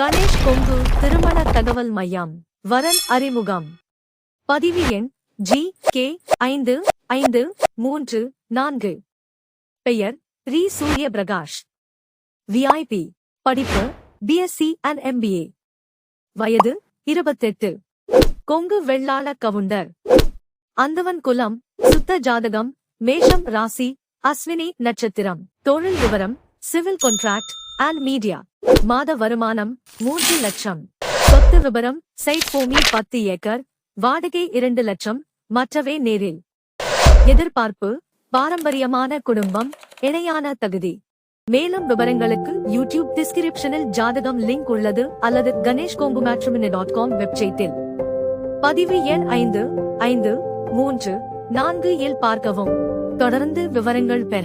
கணேஷ் கொங்கு திருமண தகவல் மையம் வரன் அறிமுகம். பதிவு எண் ஜி கே ஐந்து ஐந்து மூன்று நான்கு. பெயர் ரி சூரிய பிரகாஷ். விஐபி படிப்பு பிஎஸ்சி அண்ட் எம்பிஏ வயது இருபத்தெட்டு. கொங்கு வெள்ளாள கவுண்டர். அந்தவன் குலம் சுத்த ஜாதகம் மேஷம் ராசி அஸ்வினி நட்சத்திரம். தொழில் விவரம் சிவில் கான்ட்ராக்ட் அண்ட் மீடியா மாத வருமானம் மூன்று லட்சம். சொத்து விபரம் சைட் பூமி பத்து ஏக்கர் வாடகை இரண்டு லட்சம் மற்றவை நேரில். எதிர்பார்ப்பு பாரம்பரியமான குடும்பம் இணையான தகுதி. மேலும் விவரங்களுக்கு யூடியூப் டிஸ்கிரிப்ஷனில் ஜாதகம் லிங்க் உள்ளது அல்லது Ganesh Kongu matrimony dot com வெப்சைட்டில் பதிவு எண் ஐந்து ஐந்து மூன்று நான்கு இல் பார்க்கவும். தொடர்ந்து விவரங்கள் பெற.